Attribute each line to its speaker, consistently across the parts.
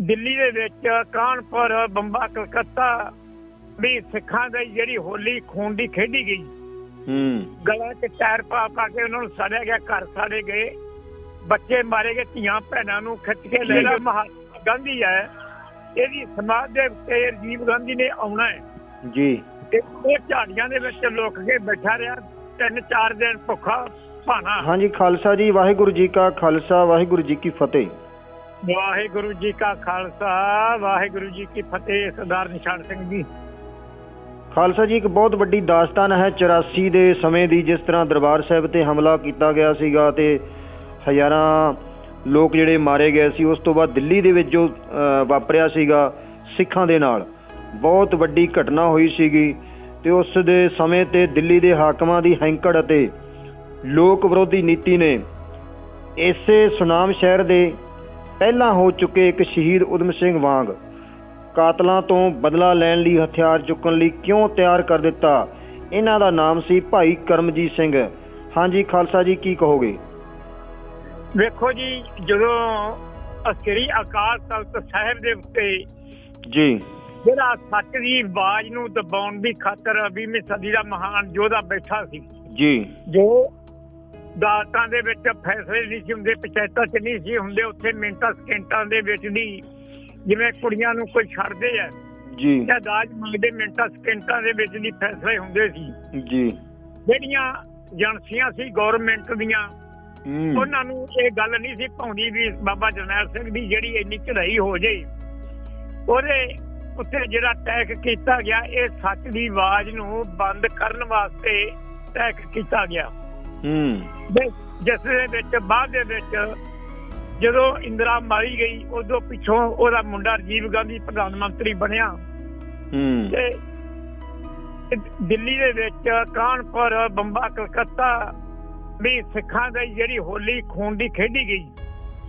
Speaker 1: ਦਿੱਲੀ ਦੇ ਵਿੱਚ ਕਾਨਪੁਰ ਬੰਬਾ ਕਲਕੱਤਾ ਵੀ ਸਿੱਖਾਂ ਦੀ ਜਿਹੜੀ ਹੋਲੀ ਖੂਨ ਦੀ ਖੇਡੀ ਗਈ।
Speaker 2: ਹੂੰ।
Speaker 1: ਗਲਾਂ 'ਚ ਟਾਇਰ ਪਾ ਪਾ ਕੇ ਉਹਨਾਂ ਨੂੰ ਸਾੜਿਆ ਗਿਆ ਘਰ ਸਾੜੇ ਗਏ। ਬੱਚੇ ਮਾਰੇ ਗਏ ਧੀਆਂ ਭੈਣਾਂ ਨੂੰ ਖਿੱਚ ਕੇ ਲੈ ਗਿਆ। ਮਹਾਤਮਾ ਗਾਂਧੀ ਹੈ। ਇਹਦੀ ਸਮਾਧ ਦੇ ਉੱਤੇ ਰਾਜੀਵ ਗਾਂਧੀ ਨੇ ਆਉਣਾ ਹੈ।
Speaker 2: ਜੀ।
Speaker 1: ਤੇ ਉਹ ਝਾੜੀਆਂ ਦੇ ਵਿੱਚ ਲੁਕ ਕੇ ਬੈਠਾ ਰਿਹਾ। ਤਿੰਨ ਚਾਰ ਦਿਨ ਭੁੱਖਾ ਭਾਣਾ।
Speaker 2: ਹਾਂਜੀ ਖਾਲਸਾ ਜੀ ਵਾਹਿਗੁਰੂ ਜੀ ਕਾ ਖਾਲਸਾ ਵਾਹਿਗੁਰੂ ਜੀ ਕੀ ਫਤਿਹ।
Speaker 1: ਵਾਹਿਗੁਰੂ ਜੀ ਕਾ ਖਾਲਸਾ, ਵਾਹਿਗੁਰੂ ਜੀ ਕੀ ਫਤਿਹ, ਸਰਦਾਰ ਨਿਸ਼ਾਨ ਸਿੰਘ ਜੀ।
Speaker 2: ਖਾਲਸਾ ਜੀ ਇੱਕ ਬਹੁਤ ਵੱਡੀ ਦਾਸਤਾਨ ਹੈ 84 ਦੇ ਸਮੇਂ ਦੀ, ਜਿਸ ਤਰ੍ਹਾਂ ਦਰਬਾਰ ਸਾਹਿਬ ਤੇ ਹਮਲਾ ਕੀਤਾ ਗਿਆ ਸੀਗਾ ਤੇ ਹਜ਼ਾਰਾਂ ਲੋਕ ਜਿਹੜੇ ਮਾਰੇ ਗਏ ਸੀ, ਉਸ ਤੋਂ ਬਾਅਦ ਦਿੱਲੀ ਦੇ ਵਿੱਚ ਜੋ ਵਾਪਰਿਆ ਸੀਗਾ ਸਿੱਖਾਂ ਦੇ ਨਾਲ। ਬਹੁਤ ਵੱਡੀ ਘਟਨਾ ਹੋਈ ਸੀਗੀ ਤੇ ਉਸ ਦੇ ਸਮੇਂ ਤੇ ਦਿੱਲੀ ਦੇ ਹਾਕਮਾਂ ਦੀ ਹੈਂਕੜ ਅਤੇ ਲੋਕ ਵਿਰੋਧੀ ਨੀਤੀ ਨੇ ਇਸੇ ਸੁਨਾਮ ਸ਼ਹਿਰ ਦੇ ਪਹਿਲਾਂ ਹੋ ਚੁੱਕੇ ਇੱਕ ਸ਼ਹੀਦ ਉਦਮ ਸਿੰਘ ਵਾਂਗ। ਕਾਤਲਾਂ ਤੋਂ ਬਦਲਾ ਲੈਣ ਲਈ ਹਥਿਆਰ ਚੁੱਕਣ ਲਈ ਕਿਉਂ ਤਿਆਰ ਕਰ ਦਿੱਤਾ? ਇਹਨਾਂ ਦਾ ਨਾਮ ਸੀ ਭਾਈ ਕਰਮਜੀਤ ਸਿੰਘ। ਹਾਂਜੀ ਖਾਲਸਾ ਜੀ ਕੀ ਕਹੋਗੇ?
Speaker 1: ਵੇਖੋ ਜੀ ਜਦੋਂ ਅਸਰੀ ਅਕਾਲ ਤਖਤ ਸਾਹਿਬ ਦੇ ਉੱਤੇ
Speaker 2: ਜੀ।
Speaker 1: ਜਿਹੜਾ ਸੱਚ ਦੀ ਆਵਾਜ਼ ਨੂੰ ਦਬਾਉਣ ਦੀ ਖਾਤਰ 20ਵੀਂ ਸਦੀ ਦਾ ਮਹਾਨ ਯੋਧਾ ਬੈਠਾ ਸੀ।
Speaker 2: ਜੀ।
Speaker 1: ਜੋ ਦਾਤਾਂ ਦੇ ਵਿੱਚ ਫੈਸਲੇ ਨਹੀਂ ਸੀ ਹੁੰਦੇ ਪੰਚਾਇਤਾਂ 'ਚ ਨਹੀਂ ਸੀ ਹੁੰਦੇ ਉੱਥੇ ਮਿੰਟਾਂ ਸਕਿੰਟਾਂ ਦੇ ਵਿੱਚ ਦੀ ਜਿਵੇਂ ਕੁੜੀਆਂ ਨੂੰ ਕੋਈ ਛੱਡਦੇ ਆ
Speaker 2: ਜੀ।
Speaker 1: ਜਾਂ ਦਾਜ ਮੰਗਦੇ ਮਿੰਟਾਂ ਸਕਿੰਟਾਂ ਦੇ ਵਿੱਚ ਦੀ ਫੈਸਲੇ ਹੁੰਦੇ ਸੀ।
Speaker 2: ਜੀ।
Speaker 1: ਜਿਹੜੀਆਂ ਏਜੰਸੀਆਂ ਸੀ ਗਵਰਨਮੈਂਟ ਦੀਆਂ ਉਹਨਾਂ ਨੂੰ ਇਹ ਗੱਲ ਨਹੀਂ ਸੀ ਪਾਉਂਦੀ ਵੀ ਬਾਬਾ ਜਰਨੈਲ ਸਿੰਘ ਦੀ ਜਿਹੜੀ ਇੰਨੀ ਚੜ੍ਹਾਈ ਹੋ ਜੇ। ਉਹਦੇ ਉੱਤੇ ਜਿਹੜਾ ਅਟੈਕ ਕੀਤਾ ਗਿਆ ਇਹ ਸੱਚ ਦੀ ਆਵਾਜ਼ ਨੂੰ ਬੰਦ ਕਰਨ ਵਾਸਤੇ ਅਟੈਕ ਕੀਤਾ ਗਿਆ।
Speaker 2: ਹੂੰ।
Speaker 1: ਤੇ ਜਿਸ ਦੇ ਵਿੱਚ ਬਾਅਦ ਦੇ ਵਿੱਚ ਜਦੋਂ ਇੰਦਰਾ ਮਾਰੀ ਗਈ ਉਦੋਂ ਪਿੱਛੋਂ ਉਹਦਾ ਮੁੰਡਾ ਰਾਜੀਵ ਗਾਂਧੀ ਪ੍ਰਧਾਨ ਮੰਤਰੀ ਬਣਿਆ।
Speaker 2: ਹੂੰ।
Speaker 1: ਤੇ ਦਿੱਲੀ ਦੇ ਵਿੱਚ ਕਾਨਪੁਰ ਬੰਬਾ ਕਲਕੱਤਾ ਵੀ ਸਿੱਖਾਂ ਦੀ ਜਿਹੜੀ ਹੋਲੀ ਖੂਨ ਦੀ ਖੇਡੀ ਗਈ।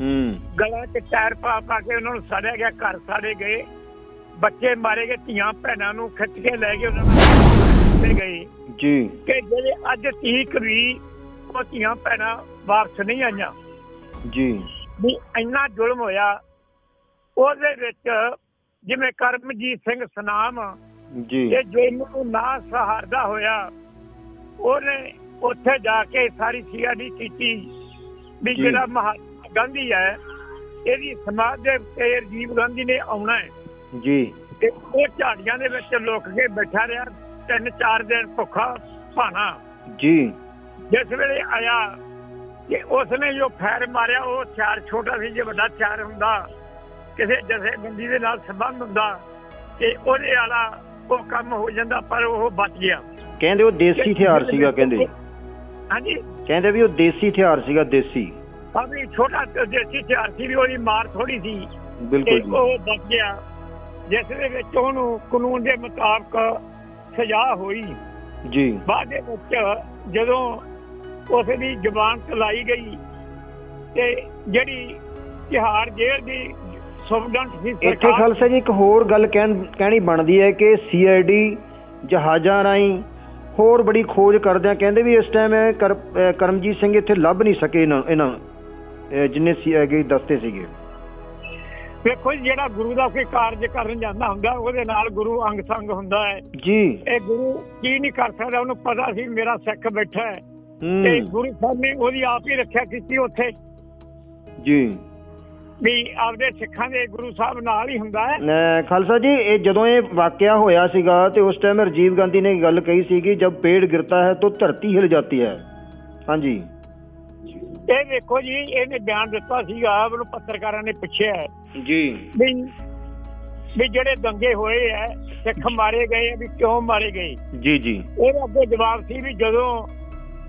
Speaker 2: ਹੂੰ।
Speaker 1: ਗਲਾਂ 'ਚ ਟਾਇਰ ਪਾ ਪਾ ਕੇ ਉਹਨਾਂ ਨੂੰ ਸਾੜਿਆ ਗਿਆ ਘਰ ਸਾੜੇ ਗਏ। ਬੱਚੇ ਮਾਰੇ ਗਏ ਧੀਆਂ ਭੈਣਾਂ ਨੂੰ ਖਿੱਚ ਕੇ ਲੈ ਗਏ ਉਹਨਾਂ ਨੂੰ ਤੇ ਗਏ।
Speaker 2: ਜੀ।
Speaker 1: ਕਿ ਜਿਹੜੇ ਅੱਜ ਤੀਕ ਵੀ ਉਹ ਧੀਆਂ ਭੈਣਾਂ ਵਾਪਸ ਨਹੀਂ ਆਈਆਂ।
Speaker 2: ਜੀ।
Speaker 1: ਵੀ ਇੰਨਾ ਜ਼ੁਲਮ ਹੋਇਆ। ਉਹਦੇ ਵਿੱਚ ਜਿਵੇਂ ਕਰਮਜੀਤ ਸਿੰਘ ਸਨਾਮ
Speaker 2: ਜੀ।
Speaker 1: ਇਹ ਜ਼ੁਲਮ ਨੂੰ ਨਾ ਸਹਾਰਦਾ ਹੋਇਆ ਉਹਨੇ ਉੱਥੇ ਜਾ ਕੇ ਸਾਰੀ ਸੀਆਡੀ ਕੀਤੀ ਵੀ। ਜਿਹੜਾ ਮਹਾਤਮਾ ਗਾਂਧੀ ਹੈ ਇਹਦੀ ਸਮਾਧ ਦੇ ਉੱਤੇ ਰਾਜੀਵ ਗਾਂਧੀ ਨੇ ਆਉਣਾ ਹੈ।
Speaker 2: ਜੀ।
Speaker 1: ਤੇ ਉਹ ਝਾੜੀਆਂ ਦੇ ਵਿੱਚ ਲੁਕ ਕੇ ਬੈਠਾ ਰਿਹਾ ਤਿੰਨ ਚਾਰ ਦਿਨ ਭੁੱਖਾ ਭਾਣਾ।
Speaker 2: ਜੀ।
Speaker 1: ਜਿਸ ਵੇਲੇ ਆਇਆ ਕਿ ਉਸਨੇ ਜੋ ਫੈਰ ਮਾਰਿਆ ਉਹ ਹਥਿਆਰ ਛੋਟਾ ਸੀ ਜੇ ਵੱਡਾ ਹਥਿਆਰ ਹੁੰਦਾ ਕਿਸੇ ਜਥੇਬੰਦੀ ਦੇ ਨਾਲ ਸੰਬੰਧ ਹੁੰਦਾ ਤੇ ਉਹਦੇ ਵਾਲਾ ਉਹ ਕੰਮ ਹੋ ਜਾਂਦਾ ਪਰ ਉਹ ਬਚ ਗਿਆ।
Speaker 2: ਕਹਿੰਦੇ ਉਹ ਦੇਸੀ ਹਥਿਆਰ ਸੀਗਾ ਕਹਿੰਦੇ।
Speaker 1: ਹਾਂਜੀ।
Speaker 2: ਕਹਿੰਦੇ ਵੀ ਉਹ ਦੇਸੀ ਹਥਿਆਰ ਸੀਗਾ ਦੇਸੀ।
Speaker 1: ਆ ਵੀ ਛੋਟਾ ਦੇਸੀ ਹਥਿਆਰ ਸੀ ਵੀ ਉਹਦੀ ਮਾਰ ਥੋੜੀ ਸੀ
Speaker 2: ਬਿਲਕੁਲ
Speaker 1: ਉਹ ਬਚ ਗਿਆ। ਜਿਸ ਦੇ ਵਿੱਚ ਉਹਨੂੰ ਕਾਨੂੰਨ ਦੇ ਮੁਤਾਬਕ ਸਜ਼ਾ ਹੋਈ।
Speaker 2: ਜੀ।
Speaker 1: ਬਾਅਦ ਵਿੱਚ ਜਦੋਂ ਉਸ ਦੀ ਜ਼ਬਾਨ ਚਲਾਈ ਗਈ ਤੇ ਜਿਹੜੀ ਤਿਹਾੜ ਜੇਲ੍ਹ ਦੀ ਸੁਪਰਡੈਂਟ ਸੀ
Speaker 2: ਇੱਥੇ
Speaker 1: ਸਰਕਾਰ
Speaker 2: ਖਾਲਸਾ ਜੀ ਇੱਕ ਹੋਰ ਗੱਲ ਕਹਿਣ ਕਹਿਣੀ ਬਣਦੀ ਹੈ ਕਿ ਸੀਆਈਡੀ ਜਹਾਜ਼ਾਂ ਰਾਹੀਂ ਹੋਰ ਬੜੀ ਖੋਜ ਕਰਦਿਆਂ ਕਹਿੰਦੇ ਵੀ ਇਸ ਟਾਈਮ ਕਰਮਜੀਤ ਸਿੰਘ ਇੱਥੇ ਲੱਭ ਨਹੀਂ ਸਕੇ ਇਹਨਾਂ ਜਿੰਨੇ ਸੀ ਹੈਗੇ ਦਸਤੇ ਸੀਗੇ।
Speaker 1: ਵੇਖੋ ਜਿਹੜਾ ਗੁਰੂ ਦਾ ਕੋਈ ਕਾਰਜ ਕਰਨ ਜਾਂਦਾ ਹੁੰਦਾ ਉਹਦੇ ਨਾਲ ਗੁਰੂ ਅੰਗ ਸੰਗ ਹੁੰਦਾ ਹੈ।
Speaker 2: ਜੀ।
Speaker 1: ਇਹ ਗੁਰੂ ਕੀ ਨਹੀਂ ਕਰ ਸਕਦਾ ਉਹਨੂੰ ਪਤਾ ਸੀ ਮੇਰਾ ਸਿੱਖ ਬੈਠਾ ਹੈ। ਤੇ ਗੁਰੂ ਸਾਹਿਬ ਨੇ ਉਹਦੀ ਆਪ ਹੀ ਰੱਖਿਆ ਕੀਤੀ ਉੱਥੇ।
Speaker 2: ਜੀ।
Speaker 1: ਵੀ ਆਪਦੇ ਸਿੱਖਾਂ ਦੇ ਗੁਰੂ ਸਾਹਿਬ ਨਾਲ ਹੀ ਹੁੰਦਾ ਹੈ।
Speaker 2: ਖਾਲਸਾ ਜੀ ਇਹ ਜਦੋਂ ਇਹ ਵਾਕਿਆ ਹੋਇਆ ਸੀਗਾ ਤੇ ਉਸ ਟਾਈਮ ਰਾਜੀਵ ਗਾਂਧੀ ਨੇ ਗੱਲ ਕਹੀ ਸੀ ਕਿ ਜਦ ਪੇੜ ਗਿਰਤਾ ਹੈ ਤਾਂ ਧਰਤੀ ਹਿਲ ਜਾਂਦੀ ਹੈ। ਹਾਂਜੀ।
Speaker 1: ਇਹ ਵੇਖੋ ਜੀ ਇਹਨੇ ਬਿਆਨ ਦਿੱਤਾ ਸੀਗਾ ਉਹਨੂੰ ਪੱਤਰਕਾਰਾਂ ਨੇ ਪੁੱਛਿਆ
Speaker 2: ਜੀ।
Speaker 1: ਵੀ ਵੀ ਜਿਹੜੇ ਦੰਗੇ ਹੋਏ ਐ ਸਿੱਖ ਮਾਰੇ ਗਏ ਵੀ ਕਿਉਂ ਮਾਰੇ ਗਏ?
Speaker 2: ਜੀ ਜੀ।
Speaker 1: ਉਹਦਾ ਅੱਗੇ ਜਵਾਬ ਸੀ ਵੀ ਜਦੋਂ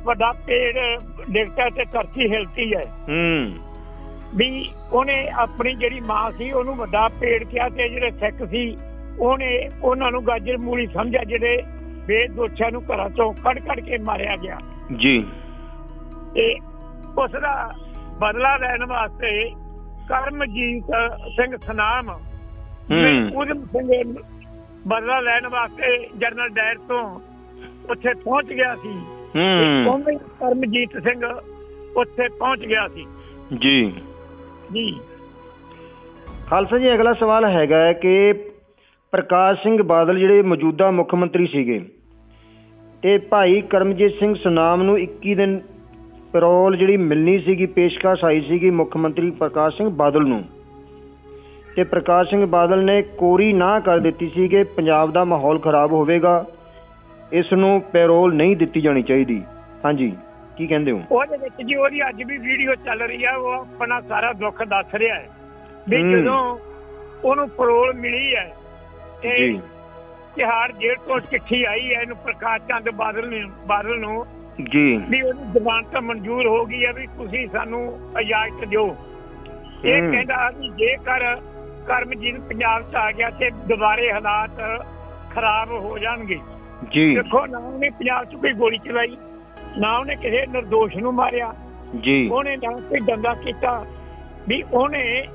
Speaker 1: ਵੱਡਾ ਪੇੜ ਡਿੱਗਦਾ ਤੇ ਧਰਤੀ ਹਿਲਦੀ ਹੈ।
Speaker 2: ਹੂੰ।
Speaker 1: ਵੀ ਉਹਨੇ ਆਪਣੀ ਜਿਹੜੀ ਮਾਂ ਸੀ ਉਹਨੂੰ ਵੱਡਾ ਪੇੜ ਕਿਹਾ ਤੇ ਜਿਹੜੇ ਸਿੱਖ ਸੀ ਉਹਨੇ ਉਹਨਾਂ ਨੂੰ ਗਾਜਰ ਮੂਲੀ ਸਮਝਿਆ ਜਿਹੜੇ ਬੇਦੋਸ਼ਾਂ ਨੂੰ ਘਰਾਂ ਚੋਂ ਕੱਢ ਕੱਢ ਕੇ ਮਾਰਿਆ ਗਿਆ।
Speaker 2: ਜੀ।
Speaker 1: ਤੇ ਉਸ ਦਾ ਬਦਲਾ ਲੈਣ ਵਾਸਤੇ ਕਰਮਜੀਤ ਸਿੰਘ ਸਨਾਮ ਉਦਮ ਸਿੰਘ ਬਦਲਾ ਲੈਣ ਵਾਸਤੇ ਜਨਰਲ ਡਾਇਰ ਤੋਂ ਉੱਥੇ ਪਹੁੰਚ ਗਿਆ ਸੀ। ਉਹਨੇ ਕਰਮਜੀਤ ਸਿੰਘ ਉੱਥੇ ਪਹੁੰਚ ਗਿਆ ਸੀ।
Speaker 2: ਜੀ।
Speaker 1: ਜੀ।
Speaker 2: ਖਾਲਸਾ ਜੀ ਅਗਲਾ ਸਵਾਲ ਹੈਗਾ ਹੈ ਕਿ ਪ੍ਰਕਾਸ਼ ਸਿੰਘ ਬਾਦਲ ਜਿਹੜੇ ਮੌਜੂਦਾ ਮੁੱਖ ਮੰਤਰੀ ਸੀਗੇ ਤੇ ਭਾਈ ਕਰਮਜੀਤ ਸਿੰਘ ਸੁਨਾਮ ਨੂੰ 21 ਦਿਨ ਪੈਰੋਲ ਜਿਹੜੀ ਮਿਲਣੀ ਸੀਗੀ ਪੇਸ਼ਕਸ਼ ਆਈ ਸੀਗੀ ਮੁੱਖ ਮੰਤਰੀ ਪ੍ਰਕਾਸ਼ ਸਿੰਘ ਬਾਦਲ ਨੂੰ। ਤੇ ਪ੍ਰਕਾਸ਼ ਸਿੰਘ ਬਾਦਲ ਨੇ ਕੋਰੀ ਨਾ ਕਰ ਦਿੱਤੀ ਸੀ ਕਿ ਪੰਜਾਬ ਦਾ ਮਾਹੌਲ ਖਰਾਬ ਹੋਵੇਗਾ। ਇਸ ਨੂੰ ਪੈਰੋਲ ਨਹੀਂ ਦਿੱਤੀ ਜਾਣੀ ਚਾਹੀਦੀ। ਹਾਂਜੀ ਕੀ ਕਹਿੰਦੇ ਹੋ?
Speaker 1: ਉਹਦੇ ਵਿੱਚ ਜੀ ਉਹਦੀ ਅੱਜ ਵੀ ਵੀਡੀਓ ਚੱਲ ਰਹੀ ਆ ਉਹ ਆਪਣਾ ਸਾਰਾ ਦੁੱਖ ਦੱਸ ਰਿਹਾ ਹੈ। ਵੀ। ਜਦੋਂ ਉਹਨੂੰ ਪਰੋਲ ਮਿਲੀ ਹੈ ਤੇ ਤਿਹਾੜ ਜੇਲ੍ਹ ਤੋਂ ਚਿੱਠੀ ਆਈ ਹੈ ਇਹਨੂੰ ਪ੍ਰਕਾਸ਼ ਚੰਦ ਬਾਦਲ ਨੇ ਬਾਦਲ ਨੂੰ
Speaker 2: ਜੀ।
Speaker 1: ਵੀ ਉਹਦੀ ਜ਼ਬਾਨ ਤਾਂ ਮਨਜ਼ੂਰ ਹੋ ਗਈ ਹੈ ਵੀ ਤੁਸੀਂ ਸਾਨੂੰ ਇਜਾਜ਼ਤ ਦਿਓ। ਇਹ। ਕਹਿੰਦਾ ਵੀ ਜੇਕਰ ਕਰਮਜੀਤ ਪੰਜਾਬ ਚ ਆ ਗਿਆ ਤੇ ਦੁਬਾਰੇ ਹਾਲਾਤ ਖਰਾਬ ਹੋ ਜਾਣਗੇ।
Speaker 2: ਜੀ।
Speaker 1: ਦੇਖੋ ਨਾ ਉਹਨੇ ਪੰਜਾਬ ਚ ਕੋਈ ਗੋਲੀ ਚਲਾਈ ਨਾ ਉਹਨੇ ਕਿਸੇ ਨਿਰਦੋਸ਼ ਨੂੰ ਮਾਰਿਆ।
Speaker 2: ਜੀ।
Speaker 1: ਉਹਨੇ ਨਾ ਕੋਈ ਦੰਦਾ ਕੀਤਾ। ਵੀ ਉਹਨੇ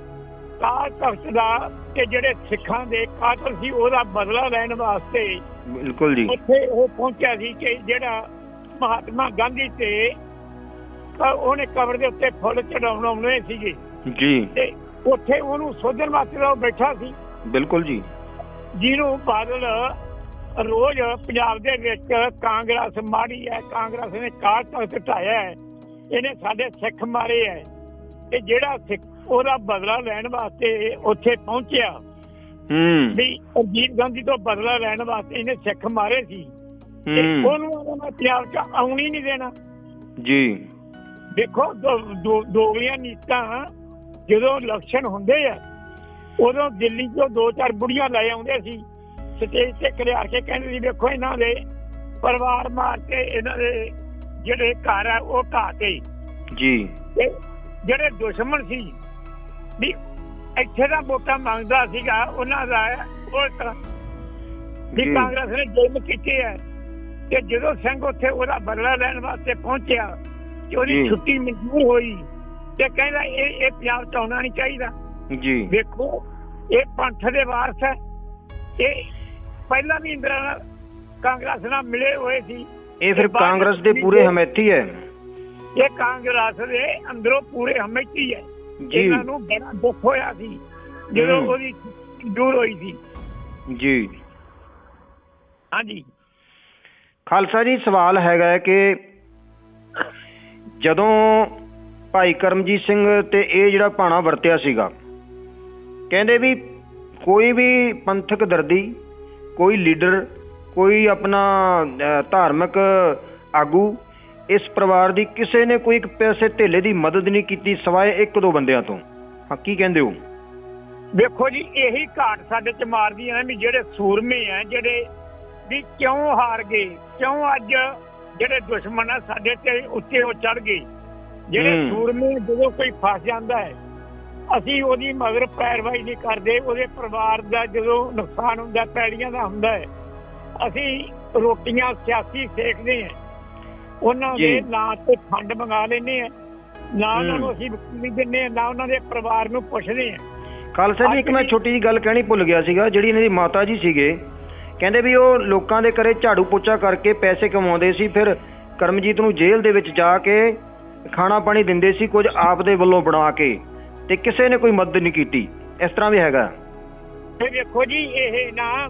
Speaker 1: ਕਾਲ ਤਖਤ ਦਾ ਤੇ ਜਿਹੜੇ ਸਿੱਖਾਂ ਦੇ ਕਾਤਲ ਸੀ ਉਹਦਾ ਬਦਲਾ ਲੈਣ ਵਾਸਤੇ
Speaker 2: ਬਿਲਕੁਲ ਜੀ।
Speaker 1: ਉੱਥੇ ਉਹ ਪਹੁੰਚਿਆ ਸੀ ਕਿ ਜਿਹੜਾ ਮਹਾਤਮਾ ਗਾਂਧੀ ਤੇ ਉਹਨੇ ਕਬਰ ਦੇ ਉੱਤੇ ਫੁੱਲ ਚੜਾਉਣ ਆਉਣੇ ਸੀਗੇ।
Speaker 2: ਜੀ।
Speaker 1: ਤੇ ਉੱਥੇ ਉਹਨੂੰ ਸੋਧਣ ਵਾਸਤੇ ਉਹ ਬੈਠਾ ਸੀ।
Speaker 2: ਬਿਲਕੁਲ ਜੀ।
Speaker 1: ਜਿਹਨੂੰ ਬਾਦਲ ਰੋਜ਼ ਪੰਜਾਬ ਦੇ ਵਿੱਚ ਕਾਂਗਰਸ ਮਾੜੀ ਹੈ ਕਾਂਗਰਸ ਨੇ ਕਾਲ ਤਖਤ ਢਾਇਆ ਹੈ। ਇਹਨੇ ਸਾਡੇ ਸਿੱਖ ਮਾਰੇ ਹੈ। ਤੇ ਜਿਹੜਾ ਸਿੱਖ ਉਹਦਾ ਬਦਲਾ ਲੈਣ ਵਾਸਤੇ ਉੱਥੇ ਪਹੁੰਚਿਆ।
Speaker 2: ਹੂੰ।
Speaker 1: ਵੀ ਅਜੀਤ ਗਾਂਧੀ ਤੋਂ ਬਦਲਾ ਲੈਣ ਵਾਸਤੇ ਇਹਨੇ ਸਿੱਖ ਮਾਰੇ ਸੀ। ਤੇ ਉਹਨੂੰ ਉਹਨਾਂ ਪੰਜਾਬ 'ਚ ਆਉਣੀ ਨਹੀਂ ਦੇਣਾ।
Speaker 2: ਜੀ।
Speaker 1: ਦੇਖੋ ਦੋਗਲੀਆਂ ਨੀਤਾਂ ਜਦੋਂ ਇਲੈਕਸ਼ਨ ਹੁੰਦੇ ਆ ਉਦੋਂ ਦਿੱਲੀ ਤੋਂ ਦੋ ਚਾਰ ਬੁੜੀਆਂ ਲੈ ਆਉਂਦੇ ਸੀ। ਸਟੇਜ ਤੇ ਖੜਿਆਰ ਕੇ ਕਹਿੰਦੇ ਸੀ ਦੇਖੋ ਇਹਨਾਂ ਦੇ ਪਰਿਵਾਰ ਮਾਰ ਕੇ ਇਹਨਾਂ ਦੇ ਜਿਹੜੇ ਘਰ ਆ ਉਹ
Speaker 2: ਜੀ।
Speaker 1: ਤੇ ਜਿਹੜੇ ਦੁਸ਼ਮਣ ਸੀ ਵੀ ਇੱਥੇ ਦਾ ਵੋਟਾਂ ਮੰਗਦਾ ਸੀਗਾ ਉਹਨਾਂ ਦਾ ਉਹ ਵੀ
Speaker 2: ਜੀ।
Speaker 1: ਕਾਂਗਰਸ ਨੇ ਜ਼ੁਲਮ ਕੀਤੇ ਹੈ ਤੇ ਜਦੋਂ ਸਿੰਘ ਉੱਥੇ ਉਹਦਾ ਬਦਲਾ ਲੈਣ ਵਾਸਤੇ ਪਹੁੰਚਿਆ ਕਿ ਉਹਦੀ
Speaker 2: ਜੀ।
Speaker 1: ਛੁੱਟੀ ਮਨਜ਼ੂਰ ਹੋਈ। ਤੇ ਕਹਿੰਦਾ ਇਹ ਇਹ ਪੰਜਾਬ ਚ ਆਉਣਾ ਨਹੀਂ ਚਾਹੀਦਾ।
Speaker 2: ਜੀ।
Speaker 1: ਵੇਖੋ ਇਹ ਪੰਥ ਦੇ ਵਾਰਸ ਹੈ ਇਹ ਪਹਿਲਾਂ ਵੀ ਇੰਦਰਾ ਨਾਲ ਕਾਂਗਰਸ ਨਾਲ ਮਿਲੇ ਹੋਏ ਸੀ।
Speaker 2: ਇਹ ਫਿਰ ਕਾਂਗਰਸ ਦੇ ਪੂਰੇ ਹਮੈਤੀ ਹੈ।
Speaker 1: ਇਹ ਕਾਂਗਰਸ ਦੇ ਅੰਦਰੋਂ ਪੂਰੇ ਹਮੇਤੀ ਹੈ। ਇਹਨਾਂ ਨੂੰ ਬੜਾ ਦੁੱਖ ਹੋਇਆ ਸੀ ਜਦੋਂ। ਉਹਦੀ ਦੂਰ ਹੋਈ ਸੀ।
Speaker 2: ਜੀ।
Speaker 1: ਹਾਂਜੀ।
Speaker 2: ਖਾਲਸਾ ਜੀ ਸਵਾਲ ਹੈਗਾ ਕਿ ਜਦੋਂ ਭਾਈ ਕਰਮਜੀਤ ਸਿੰਘ ਤੇ ਇਹ ਜਿਹੜਾ ਭਾਣਾ ਵਰਤਿਆ ਸੀਗਾ ਕਹਿੰਦੇ ਵੀ ਕੋਈ ਵੀ ਪੰਥਕ ਦਰਦੀ ਕੋਈ ਲੀਡਰ ਕੋਈ ਆਪਣਾ ਧਾਰਮਿਕ ਆਗੂ ਇਸ ਪਰਿਵਾਰ ਦੀ ਕਿਸੇ ਨੇ ਕੋਈ ਇੱਕ ਪੈਸੇ ਧੇਲੇ ਦੀ ਮਦਦ ਨਹੀਂ ਕੀਤੀ ਸਿਵਾਏ ਇੱਕ ਦੋ ਬੰਦਿਆਂ ਤੋਂ। ਹਾਂ ਕੀ ਕਹਿੰਦੇ ਹੋ?
Speaker 1: ਵੇਖੋ ਜੀ ਇਹੀ ਘਾਟ ਸਾਡੇ ਚ ਮਾਰਦੀਆਂ ਨੇ ਵੀ ਜਿਹੜੇ ਸੂਰਮੇ ਆ ਜਿਹੜੇ ਵੀ ਕਿਉਂ ਹਾਰ ਗਏ ਕਿਉਂ ਅੱਜ ਜਿਹੜੇ ਦੁਸ਼ਮਣ ਆ ਸਾਡੇ ਤੇ ਉੱਤੇ ਉਹ ਚੜ ਗਏ। ਜਿਹੜੇ
Speaker 2: ਹੂੰ।
Speaker 1: ਸੂਰਮੇ ਜਦੋਂ ਕੋਈ ਫਸ ਜਾਂਦਾ ਹੈ ਅਸੀਂ ਉਹਦੀ ਮਗਰ ਪੈਰਵਾਈ ਨਹੀਂ ਕਰਦੇ ਉਹਦੇ ਪਰਿਵਾਰ ਦਾ ਜਦੋਂ ਨੁਕਸਾਨ ਹੁੰਦਾ ਪੈੜੀਆਂ ਦਾ ਹੁੰਦਾ ਹੈ। ਅਸੀਂ ਰੋਟੀਆਂ ਸਿਆਸੀ ਸੇਕਦੇ ਹਾਂ। ਉਹਨਾਂ ਦੇ। ਨਾਂ ਤੇ ਫੰਡ ਮੰਗਾ ਲੈਨੇ ਆ ਨਾ ਉਹਨਾਂ। ਨੂੰ ਅਸੀਂ ਵਕੀਲੀ ਦਿੰਨੇ ਆ ਨਾ ਉਹਨਾਂ ਦੇ ਪਰਿਵਾਰ ਨੂੰ ਪੁੱਛਦੇ ਆ
Speaker 2: ਖਾਲਸਾ ਜੀ ਇੱਕ ਮੈਂ ਛੋਟੀ ਜੀ ਗੱਲ ਕਹਿਣੀ ਭੁੱਲ ਗਿਆ ਸੀਗਾ ਜਿਹੜੀ ਇਹਨਾਂ ਦੀ ਮਾਤਾ ਜੀ ਸੀਗੇ। ਕਹਿੰਦੇ ਵੀ ਉਹ ਲੋਕਾਂ ਦੇ ਘਰੇ ਝਾੜੂ ਪੋਚਾ ਕਰਕੇ ਪੈਸੇ ਕਮਾਉਂਦੇ ਸੀ ਫਿਰ ਕਰਮਜੀਤ ਨੂੰ ਜੇਲ੍ਹ ਦੇ ਵਿੱਚ ਜਾ ਕੇ ਖਾਣਾ ਪਾਣੀ ਦਿੰਦੇ ਸੀ ਕੁਝ ਆਪ ਦੇ ਵੱਲੋਂ ਬਣਾ ਕੇ। ਤੇ ਕਿਸੇ ਨੇ ਕੋਈ ਮਦਦ ਨਹੀਂ ਕੀਤੀ। ਇਸ ਤਰ੍ਹਾਂ ਵੀ ਹੈਗਾ।
Speaker 1: ਤੇ ਵੇਖੋ ਜੀ ਇਹ ਨਾ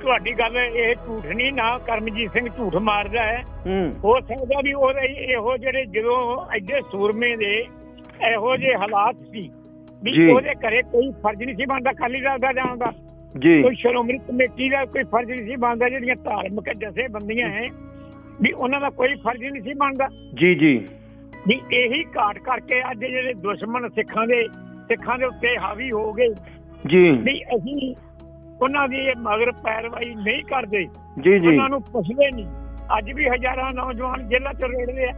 Speaker 1: ਤੁਹਾਡੀ ਗੱਲ ਇਹ ਝੂਠ ਨਹੀਂ ਨਾ ਕਰਮਜੀਤ ਸਿੰਘ ਝੂਠ ਮਾਰਦਾ ਹੈ।
Speaker 2: ਹੂੰ।
Speaker 1: ਸਕਦਾ ਵੀ ਉਹਦੇ ਇਹੋ ਜਿਹੜੇ ਜਦੋਂ ਐਡੇ ਸੂਰਮੇ ਦੇ ਇਹੋ ਜਿਹੇ ਹਾਲਾਤ ਸੀ ਵੀ। ਉਹਦੇ ਘਰੇ ਕੋਈ ਫਰਜ਼ ਨਹੀਂ ਸੀ ਬਣਦਾ ਖਾਲੀ ਦਾ ਜਾਣ ਦਾ।
Speaker 2: ਜੀ।
Speaker 1: ਕੋਈ ਸ਼੍ਰੋਮਣੀ ਕਮੇਟੀ ਦਾ ਕੋਈ ਫਰਜ਼ ਨਹੀਂ ਸੀ ਬਣਦਾ ਜਿਹੜੀਆਂ ਧਾਰਮਿਕ ਜਥੇਬੰਦੀਆਂ ਹੈ ਵੀ ਉਹਨਾਂ ਦਾ ਕੋਈ ਫਰਜ਼ ਨਹੀਂ ਸੀ ਬਣਦਾ।
Speaker 2: ਜੀ ਜੀ।
Speaker 1: ਵੀ ਇਹੀ ਘਾਟ ਕਰਕੇ ਅੱਜ ਜਿਹੜੇ ਦੁਸ਼ਮਣ ਸਿੱਖਾਂ ਦੇ ਸਿੱਖਾਂ ਦੇ ਉੱਤੇ ਹਾਵੀ ਹੋ ਗਏ।
Speaker 2: ਜੀ।
Speaker 1: ਵੀ ਅਸੀਂ ਉਹਨਾਂ ਦੀ ਮਗਰ ਪੈਰਵਾਈ ਨਹੀਂ ਕਰਦੇ।
Speaker 2: ਜੀ ਜੀ।
Speaker 1: ਉਹਨਾਂ ਨੂੰ ਪੁੱਛਦੇ ਨਹੀਂ। ਅੱਜ ਵੀ ਹਜ਼ਾਰਾਂ ਨੌਜਵਾਨ ਜੇਲ੍ਹਾਂ ਚ ਰੋੜਦੇ ਆ।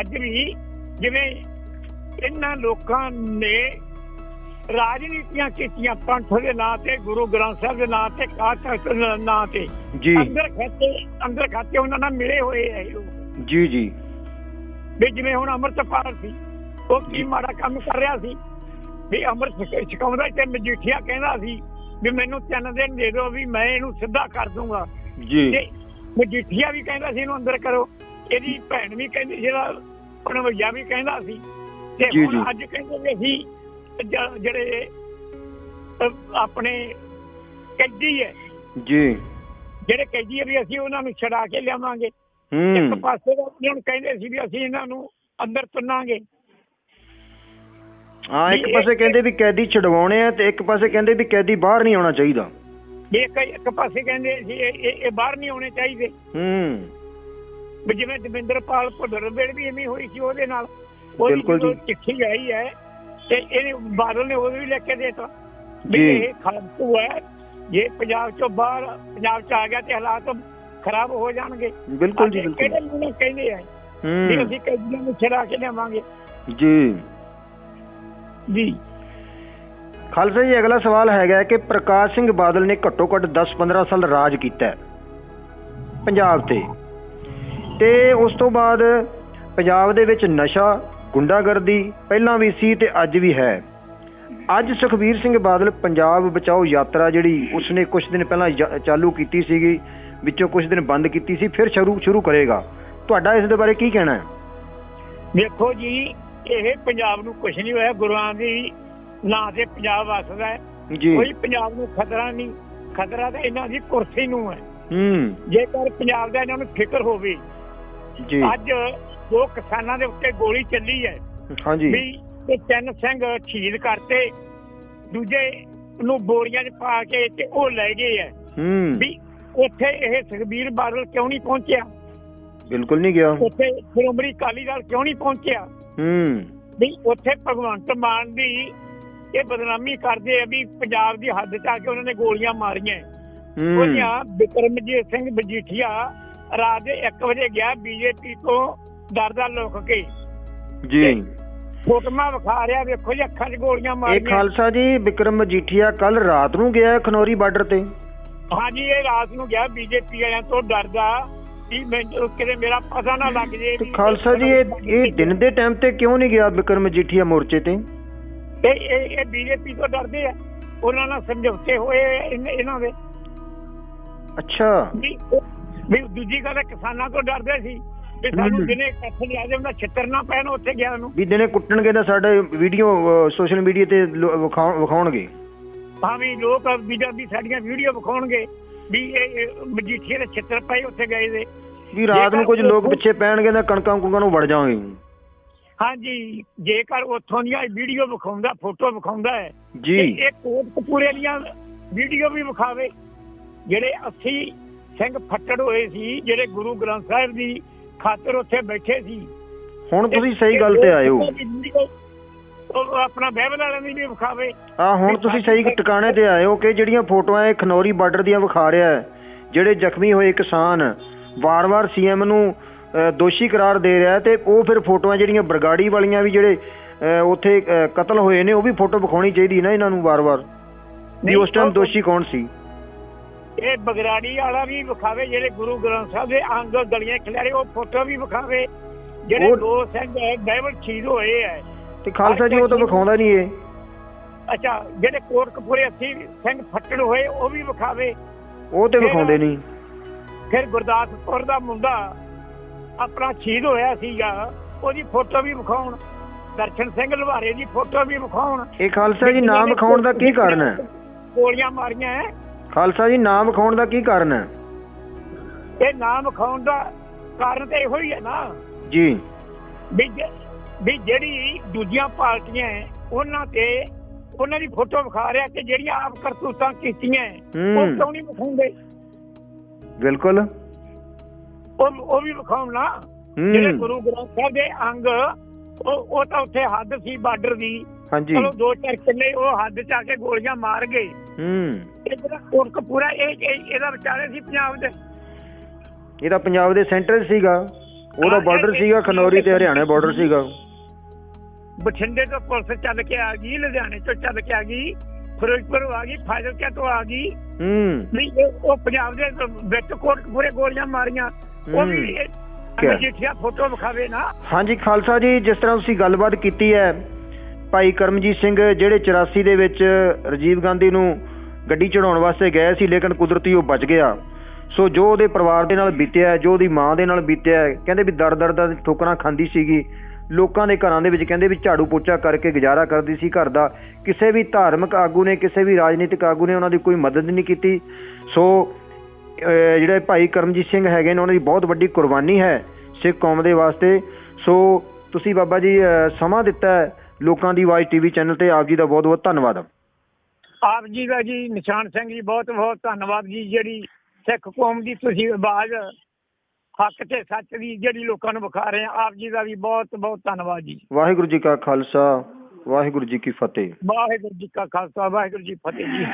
Speaker 1: ਅੱਜ ਵੀ ਜਿਵੇਂ ਇਹਨਾਂ ਲੋਕਾਂ ਨੇ ਰਾਜਨੀਤੀਆਂ ਕੀਤੀਆਂ ਪੰਥ ਦੇ ਨਾਂ ਤੇ ਗੁਰੂ ਗ੍ਰੰਥ ਸਾਹਿਬ ਦੇ ਨਾਂ ਤੇ ਤਖਤ ਦੇ ਨਾਂ ਤੇ।
Speaker 2: ਜੀ।
Speaker 1: ਅੰਦਰ ਖਾਤੇ ਅੰਦਰ ਖਾਤੇ ਉਹਨਾਂ ਨਾਲ ਮਿਲੇ ਹੋਏ ਆ ਇਹ ਲੋਕ।
Speaker 2: ਜੀ ਜੀ।
Speaker 1: ਵੀ ਜਿਵੇਂ ਹੁਣ ਅੰਮ੍ਰਿਤਪਾਲ ਸੀ ਉਹ। ਕੀ ਮਾੜਾ ਕੰਮ ਕਰ ਰਿਹਾ ਸੀ? ਵੀ ਅੰਮ੍ਰਿਤ ਛਕ- ਛਕਾਉਂਦਾ ਤੇ ਮਜੀਠੀਆ ਕਹਿੰਦਾ ਸੀ ਵੀ ਮੈਨੂੰ ਤਿੰਨ ਦਿਨ ਦੇ ਦਿਓ ਵੀ ਮੈਂ ਇਹਨੂੰ ਸਿੱਧਾ ਕਰ ਦੂੰਗਾ।
Speaker 2: ਜੀ।
Speaker 1: ਤੇ ਮਜੀਠੀਆ ਵੀ ਕਹਿੰਦਾ ਸੀ ਇਹਨੂੰ ਅੰਦਰ ਕਰੋ। ਇਹਦੀ ਭੈਣ ਵੀ ਕਹਿੰਦੀ ਸੀ ਇਹਦਾ ਭਣਵਈਆ ਵੀ ਕਹਿੰਦਾ ਸੀ। ਤੇ ਹੁਣ। ਅੱਜ ਕਹਿੰਦੇ ਵੀ ਅਸੀਂ ਜਿਹੜੇ ਆਪਣੇ ਕੈਦੀ ਹੈ।
Speaker 2: ਜੀ।
Speaker 1: ਜਿਹੜੇ ਕੈਦੀ ਵੀ ਅਸੀਂ ਉਹਨਾਂ ਨੂੰ ਛਡਾ ਕੇ ਲਿਆਵਾਂਗੇ। ਇੱਕ ਪਾਸੇ ਤਾਂ ਉਹਨਾਂ ਨੂੰ ਕਹਿੰਦੇ ਸੀ ਵੀ ਅਸੀਂ ਇਹਨਾਂ ਨੂੰ ਅੰਦਰ ਤੁੰਨਾਂਗੇ।
Speaker 2: ਹਾਂ ਇੱਕ ਪਾਸੇ ਕਹਿੰਦੇ ਵੀ ਕੈਦੀ ਛਡਵਾਉਣੇ ਆ ਤੇ ਇੱਕ ਪਾਸੇ ਕਹਿੰਦੇ ਵੀ ਕੈਦੀ ਬਾਹਰ ਨਹੀਂ ਆਉਣਾ ਚਾਹੀਦਾ।
Speaker 1: ਇੱਕ ਇੱਕ ਪਾਸੇ ਕਹਿੰਦੇ ਸੀ ਇਹ ਬਾਹਰ ਨਹੀਂ ਆਉਣੇ ਚਾਹੀਦੇ।
Speaker 2: ਹੂੰ।
Speaker 1: ਵੀ ਜਿਵੇਂ ਦਵਿੰਦਰਪਾਲ ਭੁੱਲਰਬੇੜ ਵੀ ਐਵੇਂ ਹੋਈ ਸੀ ਉਹਦੇ ਨਾਲ। ਉਹਦੀ
Speaker 2: ਬਿਲਕੁਲ ਜੀ।
Speaker 1: ਚਿੱਠੀ ਆਈ ਹੈ ਤੇ ਇਹਨੇ ਬਾਦਲ ਨੇ ਉਹ ਵੀ ਲਿਖ ਕੇ ਦੇਤਾ ਵੀ। ਇਹ ਖਾਲਸੂ ਹੈ। ਜੇ ਪੰਜਾਬ ਚੋਂ ਬਾਹਰ ਪੰਜਾਬ ਚ ਆ ਗਿਆ ਤੇ ਹਾਲਾਤ ਖਰਾਬ ਹੋ ਜਾਣਗੇ।
Speaker 2: ਬਿਲਕੁਲ ਜੀ ਬਿਲਕੁਲ।
Speaker 1: ਕਿਹੜੇ ਨਾਲ ਕਹਿੰਦੇ ਆ?
Speaker 2: ਹੂੰ।
Speaker 1: ਅਸੀਂ ਕੈਦੀਆਂ ਨੂੰ ਛੜਾ ਕੇ ਲਿਆਵਾਂਗੇ।
Speaker 2: ਜੀ।
Speaker 1: ਜੀ।
Speaker 2: ਖਾਲਸਾ ਜੀ ਅਗਲਾ ਸਵਾਲ ਹੈਗਾ ਕਿ ਪ੍ਰਕਾਸ਼ ਸਿੰਘ ਬਾਦਲ ਨੇ ਘੱਟੋ ਘੱਟ 10-15 ਸਾਲ ਰਾਜ ਕੀਤਾ ਪੰਜਾਬ ਤੇ। ਤੇ ਉਸ ਤੋਂ ਬਾਅਦ ਪੰਜਾਬ ਦੇ ਵਿੱਚ ਨਸ਼ਾ ਗੁੰਡਾਗਰਦੀ ਪਹਿਲਾਂ ਵੀ ਸੀ ਤੇ ਅੱਜ ਵੀ ਹੈ। ਅੱਜ ਸੁਖਬੀਰ ਸਿੰਘ ਬਾਦਲ ਪੰਜਾਬ ਬਚਾਓ ਯਾਤਰਾ ਜਿਹੜੀ ਉਸਨੇ ਕੁਝ ਦਿਨ ਪਹਿਲਾਂ ਜਾ- ਚਾਲੂ ਕੀਤੀ ਸੀਗੀ ਵਿੱਚੋਂ ਕੁਝ ਦਿਨ ਬੰਦ ਕੀਤੀ ਸੀ ਫਿਰ ਸ਼ੁਰੂ ਸ਼ੁਰੂ ਕਰੇਗਾ। ਤੁਹਾਡਾ ਇਸ ਦੇ ਬਾਰੇ ਕੀ ਕਹਿਣਾ ਹੈ?
Speaker 1: ਦੇਖੋ ਜੀ ਇਹ ਪੰਜਾਬ ਨੂੰ ਕੁਝ ਨਹੀਂ ਹੋਇਆ ਗੁਰੂਆਂ ਦੀ ਨਾਂ ਤੇ ਪੰਜਾਬ ਵਸਦਾ ਹੈ।
Speaker 2: ਜੀ।
Speaker 1: ਕੋਈ ਪੰਜਾਬ ਨੂੰ ਖਤਰਾ ਨਹੀਂ ਖਤਰਾ ਤਾਂ ਇਹਨਾਂ ਦੀ ਕੁਰਸੀ ਨੂੰ ਹੈ।
Speaker 2: ਹੂੰ।
Speaker 1: ਜੇਕਰ ਪੰਜਾਬ ਦਾ ਇਹਨਾਂ ਨੂੰ ਫਿਕਰ ਹੋਵੇ
Speaker 2: ਜੀ।
Speaker 1: ਅੱਜ ਦੋ ਕਿਸਾਨਾਂ ਦੇ ਉੱਤੇ ਗੋਲੀ ਚੱਲੀ ਹੈ।
Speaker 2: ਹਾਂਜੀ।
Speaker 1: ਵੀ ਇਹ ਤਿੰਨ ਸਿੰਘ ਸ਼ਹੀਦ ਕਰਤੇ ਦੂਜੇ ਨੂੰ ਬੋਰੀਆਂ 'ਚ ਪਾ ਕੇ ਤੇ ਉਹ ਲੈ ਗਏ ਹੈ।
Speaker 2: ਹੂੰ।
Speaker 1: ਵੀ ਉੱਥੇ ਇਹ ਸੁਖਬੀਰ ਬਾਦਲ ਕਿਉਂ ਨਹੀਂ ਪਹੁੰਚਿਆ?
Speaker 2: ਬਿਲਕੁਲ ਨਹੀਂ ਗਿਆ।
Speaker 1: ਉੱਥੇ ਸ਼੍ਰੋਮਣੀ ਅਕਾਲੀ ਦਲ ਕਿਉਂ ਨਹੀਂ ਪਹੁੰਚਿਆ?
Speaker 2: ਹੂੰ।
Speaker 1: ਵੀ ਉੱਥੇ ਭਗਵੰਤ ਮਾਨ ਦੀ ਇਹ ਬਦਨਾਮੀ ਕਰਦੇ ਆ ਵੀ ਪੰਜਾਬ ਦੀ ਹੱਦ 'ਚ ਆ ਕੇ ਉਹਨਾਂ ਨੇ ਗੋਲੀਆਂ ਮਾਰੀਆਂ।
Speaker 2: ਹੂੰ।
Speaker 1: ਉਹਦੀਆਂ ਬਿਕਰਮਜੀਤ ਸਿੰਘ ਮਜੀਠੀਆ ਰਾਤ ਦੇ 1 ਵਜੇ ਗਿਆ ਬੀਜੇਪੀ ਤੋਂ ਡਰਦਾ ਲੁਕ ਕੇ।
Speaker 2: ਜੀ।
Speaker 1: ਫੋਟੋਆਂ ਵਿਖਾ ਰਿਹਾ ਵੇਖੋ ਜੀ ਅੱਖਾਂ 'ਚ ਗੋਲੀਆਂ
Speaker 2: ਇਹ
Speaker 1: ਮਾਰੀਆਂ।
Speaker 2: ਖਾਲਸਾ ਜੀ ਵਿਕਰਮ ਮਜੀਠੀਆ ਕੱਲ ਰਾਤ ਨੂੰ ਗਿਆ ਖਨੌਰੀ ਬਾਰਡਰ ਤੇ।
Speaker 1: ਹਾਂਜੀ ਇਹ ਰਾਤ ਨੂੰ ਗਿਆ ਬੀਜੇਪੀ ਵਾਲਿਆਂ ਤੋਂ ਡਰਦਾ ਕਿ ਮੈਨੂੰ ਕਿਤੇ ਮੇਰਾ ਪਤਾ ਨਾ ਲੱਗ ਜੇ
Speaker 2: ਤੇ ਖਾਲਸਾ ਜੀ ਇਹ ਇਹ ਦਿਨ ਦੇ ਟਾਈਮ ਤੇ ਕਿਉਂ ਨਹੀਂ ਗਿਆ ਵਿਕਰਮ ਮਜੀਠੀਆ ਮੋਰਚੇ ਤੇ?
Speaker 1: ਇਹ ਇਹ ਇਹ ਬੀਜੇਪੀ ਤੋਂ ਡਰਦੇ ਆ। ਉਹਨਾਂ ਨਾਲ ਸਮਝੌਤੇ ਹੋਏ ਇਹਨਾਂ ਦੇ।
Speaker 2: ਅੱਛਾ।
Speaker 1: ਵੀ ਦੂਜੀ ਗੱਲ ਕਿਸਾਨਾਂ ਤੋਂ ਡਰਦੇ ਸੀ ਵੀ। ਸਾਨੂੰ ਦਿਨੇ ਕੱਖ ਲਿਆ ਨਾ ਛਿੱਤਰ ਨਾ ਪੈਣ ਉੱਥੇ ਗਿਆ ਨੂੰ
Speaker 2: ਵੀ ਦਿਨੇ ਕੁੱਟਣਗੇ ਤਾਂ ਸਾਡੇ ਵੀਡੀਓ ਸੋਸ਼ਲ ਮੀਡੀਆ ਤੇ ਵਿਖਾਉਣਗੇ।
Speaker 1: ਹਾਂ ਵੀ ਲੋਕ ਬੀਜੇਪੀ ਸਾਡੀਆਂ ਵੀਡੀਓ ਵਿਖਾਉਣਗੇ ਵੀ ਇਹ ਮਜੀਠੀਏ ਦੇ ਛਿੱਤਰ ਪਏ ਉੱਥੇ ਗਏ ਦੇ।
Speaker 2: ਵੀ ਰਾਤ ਨੂੰ ਕੁਝ ਲੋਕ ਪਿੱਛੇ ਪੈਣਗੇ ਤਾਂ ਕਣਕਾਂ ਕੁਣਕਾਂ ਨੂੰ ਵੜ ਜਾਵਾਂਗੇ।
Speaker 1: ਹਾਂਜੀ ਜੇਕਰ ਉੱਥੋਂ ਦੀਆਂ ਵੀਡੀਓ ਵਿਖਾਉਂਦਾ ਫੋਟੋ ਵਿਖਾਉਂਦਾ ਹੈ
Speaker 2: ਜੀ।
Speaker 1: ਇਹ ਕੋਟਕਪੂਰੇ ਦੀਆਂ ਵੀਡੀਓ ਵੀ ਵਿਖਾਵੇ ਜਿਹੜੇ 80 ਸਿੰਘ ਫੱਟੜ ਹੋਏ ਸੀ ਜਿਹੜੇ ਗੁਰੂ ਗ੍ਰੰਥ ਸਾਹਿਬ ਦੀ ਖਾਤਰ ਉੱਥੇ ਬੈਠੇ ਸੀ।
Speaker 2: ਹੁਣ ਤੁਸੀਂ ਸਹੀ ਗੱਲ ਤੇ ਆਏ ਹੋ
Speaker 1: ਉਹ ਆਪਣਾ ਬਾਈਬਲ ਵਾਲਿਆਂ ਦੀ ਵੀ ਵਿਖਾਵੇ।
Speaker 2: ਆ ਹੁਣ ਤੁਸੀਂ ਸਹੀ ਟਿਕਾਣੇ ਤੇ ਆਏ ਹੋ ਕਿ ਜਿਹੜੀਆਂ ਫੋਟੋਆਂ ਇਹ ਖਨੌਰੀ ਬਾਰਡਰ ਦੀਆਂ ਵਿਖਾ ਰਿਹਾ ਹੈ ਜਿਹੜੇ ਜ਼ਖਮੀ ਹੋਏ ਕਿਸਾਨ ਵਾਰ-ਵਾਰ ਸੀਐਮ ਨੂੰ ਦੋਸ਼ੀ ਕਰਾਰ ਦੇ ਰਿਹਾ ਤੇ ਉਹ ਫਿਰ ਫੋਟੋਆਂ ਜਿਹੜੀਆਂ ਬਰਗਾੜੀ ਵਾਲੀਆਂ ਵੀ ਜਿਹੜੇ ਉੱਥੇ ਕਤਲ ਹੋਏ ਨੇ ਉਹ ਵੀ ਫੋਟੋ ਵਿਖਾਉਣੀ ਚਾਹੀਦੀ ਨਾ ਇਹਨਾਂ ਨੂੰ ਵਾਰ-ਵਾਰ। ਵੀ ਉਸ ਟਾਈਮ ਦੋਸ਼ੀ ਕੌਣ ਸੀ?
Speaker 1: ਇਹ ਬਗਰਾੜੀ ਵਾਲਾ ਵੀ ਵਿਖਾਵੇ ਜਿਹੜੇ ਗੁਰੂ ਗ੍ਰੰਥ ਸਾਹਿਬ ਦੇ ਅੰਗ ਗਲੀਆਂ ਖਿਲਾਰੇ ਉਹ ਫੋਟੋ ਵੀ ਵਿਖਾਵੇ। ਜਿਹੜੇ ਦੋ ਸਿੰਘ ਬਾਈਬਲ ਸ਼ਹੀਦ ਹੋਏ ਹੈ।
Speaker 2: ਤੇ ਖਾਲਸਾ ਜੀ ਉਹ ਤਾਂ ਵਿਖਾਉਂਦਾ ਨਹੀਂ ਇਹ।
Speaker 1: ਅੱਛਾ ਜਿਹੜੇ ਕੋਟਕਪੂਰੇ 80 ਸਿੰਘ ਫੱਟੜ ਹੋਏ ਉਹ ਵੀ ਵਿਖਾਵੇ।
Speaker 2: ਉਹ ਤੇ ਵਿਖਾਉਂਦੇ ਨਹੀਂ।
Speaker 1: ਫਿਰ ਗੁਰਦਾਸਪੁਰ ਦਾ ਮੁੰਡਾ ਆਪਣਾ ਸ਼ਹੀਦ ਹੋਇਆ ਸੀਗਾ ਉਹਦੀ ਫੋਟੋ ਵੀ ਵਿਖਾਉਣ। ਦਰਸ਼ਨ ਸਿੰਘ ਲਵਾਰੇ ਦੀ ਫੋਟੋ ਵੀ ਵਿਖਾਉਣ।
Speaker 2: ਇਹ ਖਾਲਸਾ ਜੀ ਨਾਮ ਵਿਖਾਉਣ ਦਾ ਕੀ ਕਾਰਨ ਹੈ?
Speaker 1: ਗੋਲੀਆਂ ਮਾਰੀਆਂ ਹੈ।
Speaker 2: ਖਾਲਸਾ ਜੀ ਨਾਮ ਵਿਖਾਉਣ ਦਾ ਕੀ ਕਾਰਨ ਹੈ?
Speaker 1: ਇਹ ਨਾਮ ਵਿਖਾਉਣ ਦਾ ਕਾਰਨ ਤਾਂ ਇਹੋ ਹੀ ਹੈ ਨਾ।
Speaker 2: ਜੀ।
Speaker 1: ਵੀ ਵੀ ਜਿਹੜੀ ਦੂਜੀਆਂ ਪਾਰਟੀਆਂ ਉਹਨਾਂ ਤੇ ਉਹਨਾਂ ਦੀ ਫੋਟੋ ਵਿਖਾ ਰਿਹਾ ਕਿ ਜਿਹੜੀਆਂ ਆਪ ਕਰਤੂਤਾਂ ਕੀਤੀਆਂ ਉਹ। ਕਿਉਂ ਨਹੀਂ ਵਿਖਾਉਂਦੇ?
Speaker 2: ਬਿਲਕੁਲ।
Speaker 1: ਉਹ ਉਹ ਵੀ ਵਿਖਾਉਣ ਜਿਹੜੇ ਗੁਰੂ ਗ੍ਰੰਥ ਸਾਹਿਬ ਦੇ ਅੰਗ ਉਹ ਉਹ ਤਾਂ ਉੱਥੇ ਹੱਦ ਸੀ ਬਾਰਡਰ ਦੀ।
Speaker 2: ਹਾਂਜੀ।
Speaker 1: ਚਲੋ ਦੋ ਚਾਰ ਕਿੱਲੇ ਉਹ ਹੱਦ ਚ ਆ ਕੇ ਗੋਲੀਆਂ ਮਾਰ ਗਏ।
Speaker 2: ਹੂੰ।
Speaker 1: ਇਹ ਜਿਹੜਾ ਕੋਟਕਪੂਰਾ ਇਹ ਇਹ- ਇਹਦਾ ਵਿਚਾਰੇ ਸੀ ਪੰਜਾਬ ਦੇ।
Speaker 2: ਇਹ ਤਾਂ ਪੰਜਾਬ ਦੇ ਸੈਂਟਰ ਸੀਗਾ। ਉਹਦਾ ਬਾਰਡਰ ਸੀਗਾ ਖਨੌਰੀ ਤੇ ਹਰਿਆਣਾ ਬਾਰਡਰ ਸੀਗਾ।
Speaker 1: ਬਠਿੰਡੇ ਤੋਂ ਪੁਲਿਸ ਚੱਲ ਕੇ ਆ ਗਈ ਲੁਧਿਆਣੇ ਤੋਂ ਚੱਲ ਕੇ ਆ ਗਈ ਫਿਰੋਜ਼ਪੁਰ ਆ ਗਈ ਫਾਜ਼ਿਲਕਾ ਤੋਂ ਆ ਗਈ।
Speaker 2: ਹੂੰ।
Speaker 1: ਨਹੀਂ ਉਹ ਪੰਜਾਬ ਦੇ ਵਿੱਚ ਕੋਟਕਪੂਰੇ ਗੋਲੀਆਂ ਮਾਰੀਆਂ। ਉਹ ਵੀ? ਮਜੀਠੀਆ ਫੋਟੋ ਵਿਖਾਵੇ ਨਾ।
Speaker 2: ਹਾਂਜੀ ਖਾਲਸਾ ਜੀ ਜਿਸ ਤਰ੍ਹਾਂ ਤੁਸੀਂ ਗੱਲਬਾਤ ਕੀਤੀ ਹੈ ਭਾਈ ਕਰਮਜੀਤ ਸਿੰਘ ਜਿਹੜੇ 84 ਦੇ ਵਿੱਚ ਰਾਜੀਵ ਗਾਂਧੀ ਨੂੰ ਗੱਡੀ ਚੜਾਉਣ ਵਾਸਤੇ ਗਏ ਸੀ ਲੇਕਿਨ ਕੁਦਰਤੀ ਉਹ ਬਚ ਗਿਆ। ਸੋ ਜੋ ਉਹਦੇ ਪਰਿਵਾਰ ਦੇ ਨਾਲ ਬੀਤਿਆ ਜੋ ਉਹਦੀ ਮਾਂ ਦੇ ਨਾਲ ਬੀਤਿਆ ਕਹਿੰਦੇ ਵੀ ਦਰ ਦਰ ਦਾ ਠੋਕਰਾਂ ਖਾਂਦੀ ਸੀਗੀ ਲੋਕਾਂ ਦੇ ਘਰਾਂ ਦੇ ਵਿੱਚ ਕਹਿੰਦੇ ਵੀ ਝਾੜੂ ਪੋਚਾ ਕਰਕੇ ਗੁਜ਼ਾਰਾ ਕਰਦੀ ਸੀ, ਘਰ ਦਾ ਕਿਸੇ ਵੀ ਧਾਰਮਿਕ ਆਗੂ ਨੇ, ਕਿਸੇ ਵੀ ਰਾਜਨੀਤਿਕ ਆਗੂ ਨੇ ਉਹਨਾਂ ਦੀ ਕੋਈ ਮਦਦ ਨਹੀਂ ਕੀਤੀ। ਸੋ ਜਿਹੜੇ ਭਾਈ ਕਰਮਜੀਤ ਸਿੰਘ ਹੈਗੇ ਨੇ, ਉਹਨਾਂ ਦੀ ਬਹੁਤ ਵੱਡੀ ਕੁਰਬਾਨੀ ਹੈ ਸਿੱਖ ਕੌਮ ਦੇ ਵਾਸਤੇ। ਸੋ, ਤੁਸੀਂ ਬਾਬਾ ਜੀ ਸਮਾਂ ਦਿੱਤਾ ਲੋਕਾਂ ਦੀ ਆਵਾਜ਼ ਟੀਵੀ ਚੈਨਲ ਤੇ। ਆਪ ਜੀ ਦਾ ਬਹੁਤ ਬਹੁਤ ਧੰਨਵਾਦ।
Speaker 1: ਆਪ ਜੀ ਦਾ ਜੀ ਨਿਸ਼ਾਨ ਸਿੰਘ ਜੀ ਬਹੁਤ ਬਹੁਤ ਧੰਨਵਾਦ ਜੀ, ਜਿਹੜੀ ਸਿੱਖ ਕੌਮ ਦੀ ਤੁਸੀਂ ਆਵਾਜ਼ ਹੱਕ ਤੇ ਸੱਚ ਦੀ ਜਿਹੜੀ ਲੋਕਾਂ ਨੂੰ ਵਿਖਾ ਰਹੇ ਆ ਆਪ ਜੀ ਦਾ ਵੀ ਬਹੁਤ ਬਹੁਤ ਧੰਨਵਾਦ ਜੀ।
Speaker 2: ਵਾਹਿਗੁਰੂ ਜੀ ਕਾ ਖਾਲਸਾ ਵਾਹਿਗੁਰੂ ਜੀ ਕੀ ਫਤਿਹ।
Speaker 1: ਵਾਹਿਗੁਰੂ ਜੀ ਕਾ ਖਾਲਸਾ ਵਾਹਿਗੁਰੂ ਜੀ ਫਤਿਹ ਜੀ।